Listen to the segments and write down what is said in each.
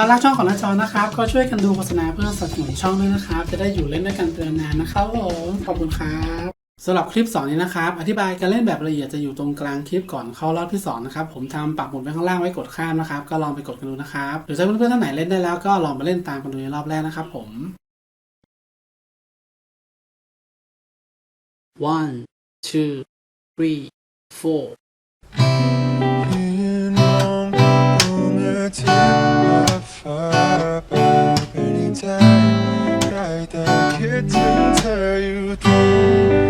ารักช่องของน้าจอนะครับ ก็ช่วยกันดูโฆษณาเพื่อสนับสนุนช่องด้วยนะครับ จะได้อยู่เล่นด้วยกันเป็นนานๆนะครับผมขอบคุณครับสำหรับคลิปสอนนี้นะครับ อธิบายการเล่นแบบละเอียดจะอยู่ตรงกลางคลิปก่อนเข้ารอบที่สองนะครับ ผมทำปักหมุดไว้ข้างล่างไว้กดข้ามนะครับ ก็ลองไปกดกันดูนะครับ หรือถ้าเพื่อนๆท่านไหนเล่นได้แล้วก็ลองมาเล่นตามกันดูในรอบแรกนะครับผม one two three four ยืนมองดวงอาทิตย์ลับ ฟ้าไปไปในใจได้แต่คิดถึงเธออยู่ตรง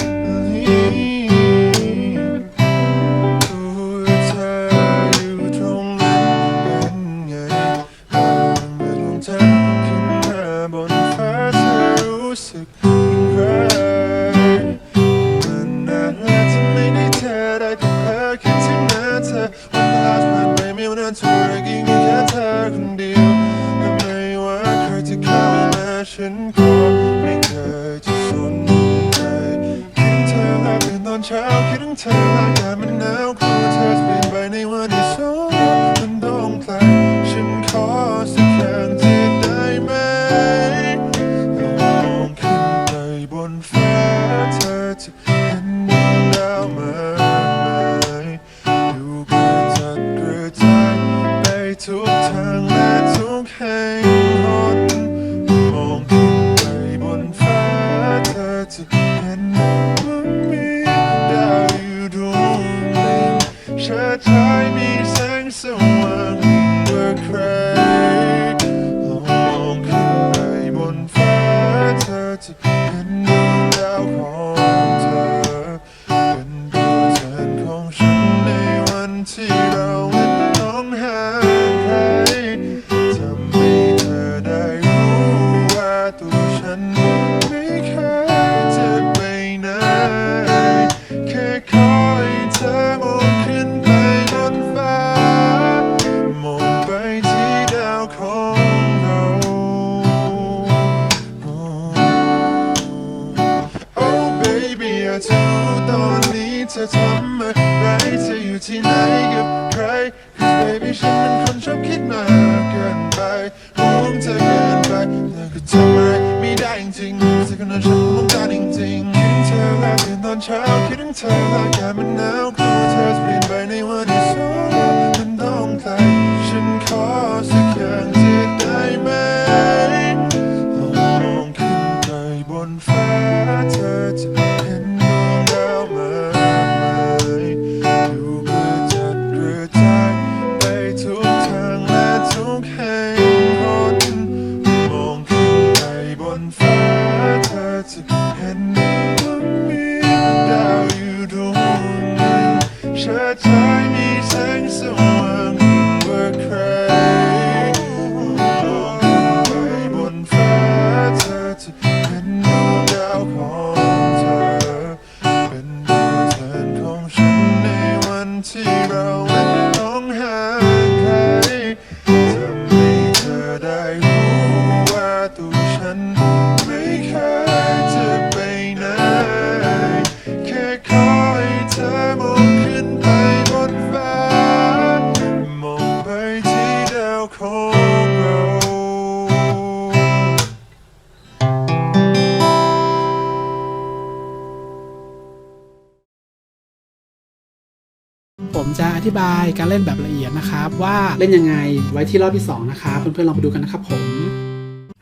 คิดถึง ที่เราไม่ต้องห่างไกลทำให้เธอได้รู้ว่าตัวฉันไม่เคยจะไปไหนแค่ขอให้เธอมองขึ้นไปบนฟ้ามองไปที่ดาวของเรา Oh baby อยากจะรู้ตอนนี้เธอทำอะไร ออยู่ที่ไหนกับใคร Cause baby ฉันเป็นคนชอบคิดมากเกินไปห่วงเธอเกินไปแต่ก็ทำอะไรไม่ได้จริงๆเธอคนนั้นฉันต้องการจริงๆคิดถึงเธอแล้วตื่นตอนเช้าคิดถึงเธอแล้วอากาศมันหนาวกลัวเธอจะเปลี่ยนไปในวันที่ เธอ จะอธิบายการเล่นแบบละเอียดนะครับ ว่าเล่นยังไงไว้ที่รอบที่ 2 นะครับ เพื่อนๆลองไปดูกันนะครับผม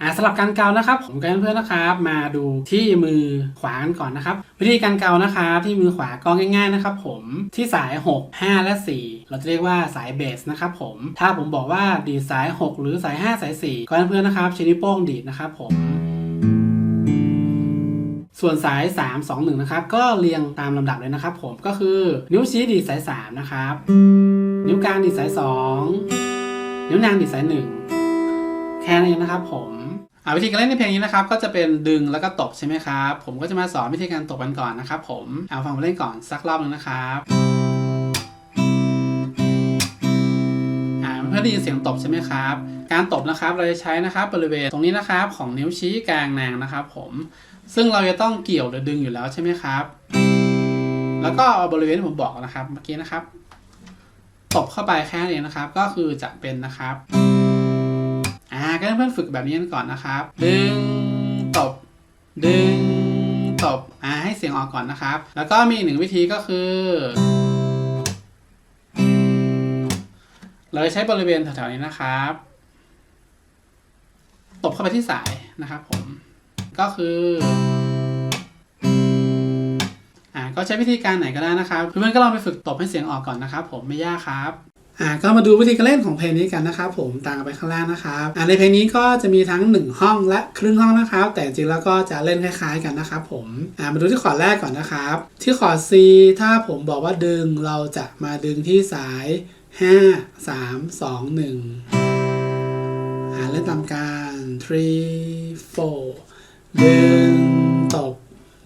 อ่าสำหรับการเกานะครับ ผมกับเพื่อนๆนะครับ มาดูที่มือขวากันก่อนนะครับ วิธีการเกานะครับ ที่มือขวาก็ง่ายๆนะครับ ผมที่สาย 6 5 และ 4 เราจะเรียกว่าสายเบสนะครับ ผมถ้าผมบอกว่าดีดสาย 6 หรือสาย 5 สาย 4ก็เพื่อนๆนะครับใช้นิ้วโป้งดีดนะครับผม ส่วนสาย 3 2 1 นะครับ ก็เรียงตามลำดับเลยนะครับผมก็คือนิ้วชี้ดีดสาย 3 นะครับ นิ้วกลางดีดสาย 2 นิ้วนางดีดสาย 1 แค่นั้นะครับผมอ่าวิธีการเล่นในเพลงนี้นะครับก็จะเป็นดึงแล้วก็ตบใช่ไหมครับผมก็จะมาสอนวิธีการตบกันก่อนนะครับผมเอาฟังมาเล่นก่อนสักรอบหนึงนะครับเพื่อได้ยินเสียงตบใช่ไหมครับ การตบนะครับเราจะใช้นะครับบริเวณตรงนี้นะครับของนิ้วชี้กลางนางนะครับ ผม ซึ่งเราจะต้องเกี่ยวหรือดึงอยู่แล้วใช่ไหมครับ แล้วก็เอาบริเวณที่ผมบอกนะครับเมื่อกี้นะครับตบเข้าไปแค่นี้นะครับ ก็คือจะเป็นนะครับ อ่าก็เพื่อนฝึกแบบนี้กันก่อนนะครับ ดึงตบ ดึงตบ อ่าให้เสียงออกก่อนนะครับ แล้วก็มีหนึ่งวิธีก็คือ เราจะใช้บริเวณแถวๆนี้นะครับ ตบเข้าไปที่สายนะครับผม ก็คืออ่าก็ใช้วิธีการไหนก็ได้นะครับเพื่อนๆก็ลองไปฝึกตบให้เสียงออกก่อนนะครับ ผมไม่ยากครับอ่าก็มาดูวิธีการเล่นของเพลงนี้กันนะครับผมต่างกันไปข้างล่างนะครับอ่าในเพลงนี้ก็จะมีทั้ง 1 ห้องและครึ่งห้องนะครับ แต่จริงแล้วก็จะเล่นคล้ายๆกันนะครับผมอ่ามาดูที่คอร์ดแรกก่อนนะครับ ที่คอร์ด C ถ้าผมบอกว่าดึงเราจะมาดึงที่สาย 5 3 2 1อ่าเล่นตามการ 3 4 ดึงตบ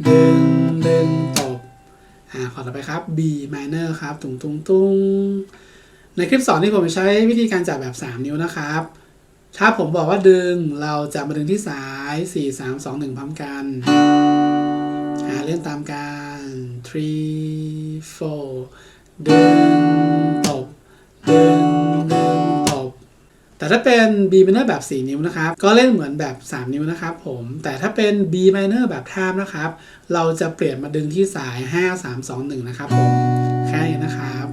ดึง ดึงตบ อ่าขอต่อไปครับ B minor ครับตุงตุงตุงในคลิปสอนที่ผมใช้วิธีการจับแบบ 3 นิ้วนะครับ ถ้าผมบอกว่าดึงเราจะมาดึงที่สาย 4 3 2 1 พร้อมกันอ่าเล่นตามการ3 4 ดึง แต่ถ้าเป็น B minor แบบ 4 นิ้วนะครับ ก็เล่นเหมือนแบบ 3 นิ้วนะครับผม แต่ถ้าเป็น B minor แบบทาบนะครับ เราจะเปลี่ยนมาดึงที่สาย 5 3 2 1 นะครับผม แค่นี้นะครับ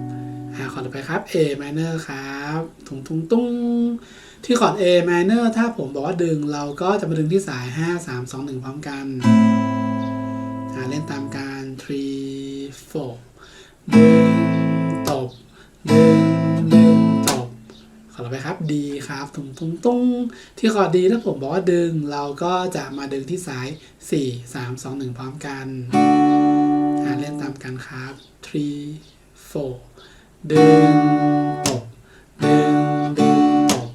อ่าขอต่อไปครับ A minor ครับทุงทุงตุ้งที่คอร์ด A minor ถ้าผมบอกว่าดึงเราก็จะมาดึงที่สาย 5 3 2 1 พร้อมกันเล่นตามการ3 4ดึง ตบ ดึง ไปครับ D ครับตุงตุงตุงที่คอด D ถ้าผมบอกว่าดึง เราก็จะมาดึงที่สาย 4 3 2 1 พร้อมกันอ่าเล่นตามกันครับ3 4ดึงตบดึงดึงตบ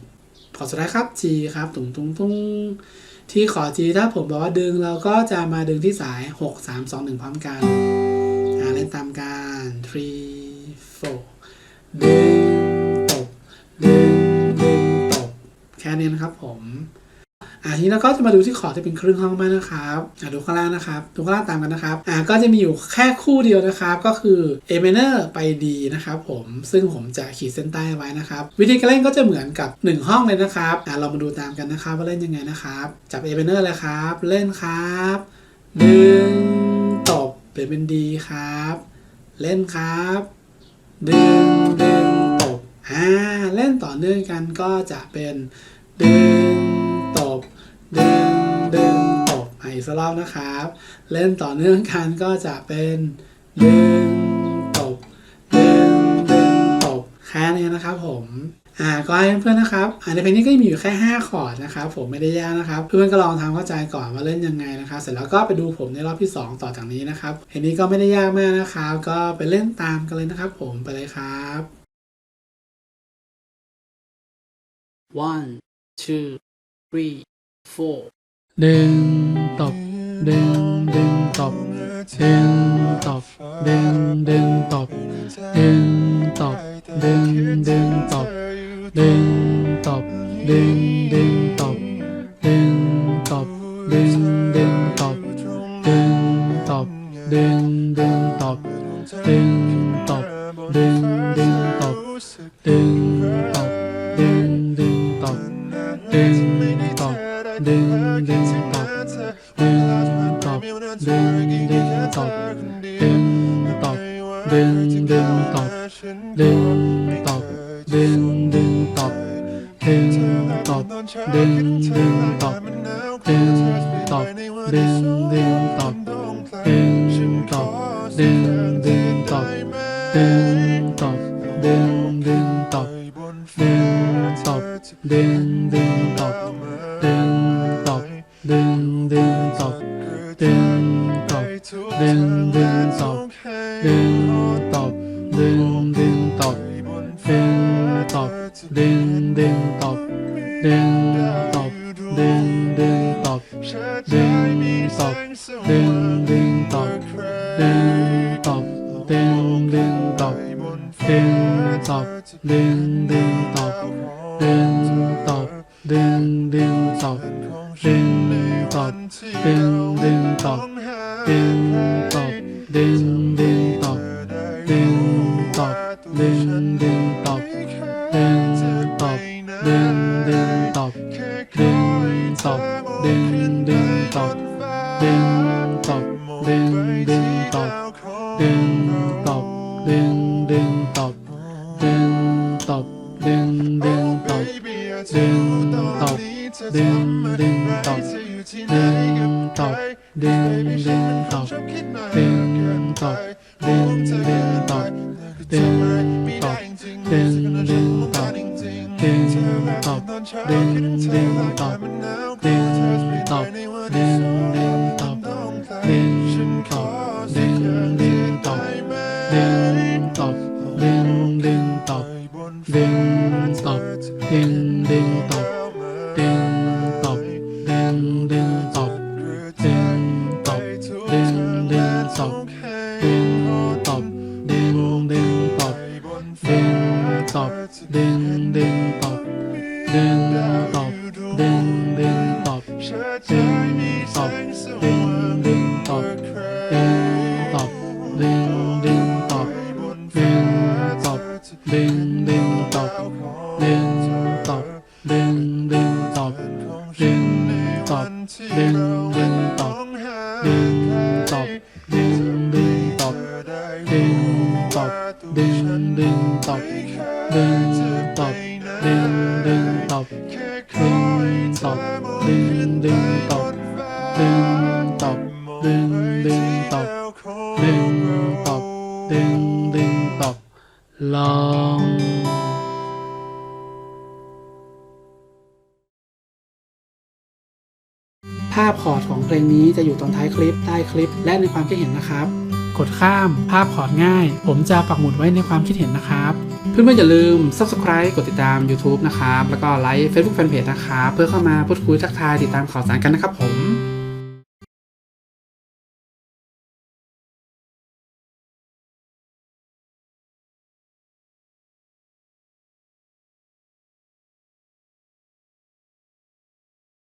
ขอสุดท้ายครับ G ครับตุงตุงตุงที่ขอ G ถ้าผมบอกว่าดึงเราก็จะมาดึงที่สาย 6 3 2 1 พร้อมกันอ่าเล่นตามกัน3 4ดึง ค่นี้นะครับผมอ่าทีนี้เราก็จะมาดูที่คอร์ดที่เป็นครึ่งห้องบ้างนะครับอ่าดูข้างล่างนะครับดูข้างล่างตามกันนะครับอ่าก็จะมีอยู่แค่คู่เดียวนะครับ ก็คือ A minor ไป D นะครับผมซึ่งผมจะขีดเส้นใต้ไว้นะครับ วิธีการเล่นก็จะเหมือนกับ 1 ห้องเลยนะครับอ่าเรามาดูตามกันนะครับ ว่าเล่นยังไงนะครับ จับ A minor เลยครับ เล่นครับดึงตบเปลี่ยนเป็น D ครับ เล่นครับดึง ล่นต่อเนื่องกันก็จะเป็นดึงตบดึงดึงตบอีกสักรอบนะครับ เล่นต่อเนื่องกันก็จะเป็นดึงตบดึงดึงตบแค่นี้นะครับผมอ่าก็ให้เพื่อนๆนะครับอ่าในเพลงนี้ก็มีอยู่แค่ 5 คอร์ดนะครับผมไม่ได้ยากนะครับ เพื่อนๆก็ลองทำเข้าใจก่อนว่าเล่นยังไงนะครับ เสร็จแล้วก็ไปดูผมในรอบที่ 2 ต่อจากนี้นะครับเพลงนี้ก็ไม่ได้ยากมากนะครับ ก็ไปเล่นตามกันเลยนะครับ ผมไปเลยครับ one two three four ดึงตบดึงดึงตบดึงตบดึงดึงตบดึงตบดึงดึงตบดึงตบดึง ดึงดึงตบดึงตบดึงดึงตบดึงตบดึงดึงตบดึงตบดึงดึงตบดึงตบดึงดึงตบดึงตบดึงดึงตบดึงตบดึงดึงตบดึงตบดึงดึง 叮当，叮当，叮叮当，叮当，叮叮当，叮当，叮叮当，叮当，叮。tong, din, din, tong, din. ตบดึงดึงตบดึงตบดึงดึงตบดึงตบดึงดึงตบลองภาพคอร์ดของเพลงนี้จะอยู่ตรงท้ายคลิปใต้คลิปและในความคิดเห็นนะครับ กดข้าม ภาพขอร์ดง่าย ผมจะปักหมุดไว้ในความคิดเห็นนะครับ เพื่อนๆอย่าลืม subscribe กดติดตาม YouTube นะครับ แล้วก็ไลค์ Facebook Fanpage นะครับ เพื่อเข้ามาพูดคุยทักทายติดตามข่าวสารกันนะครับผม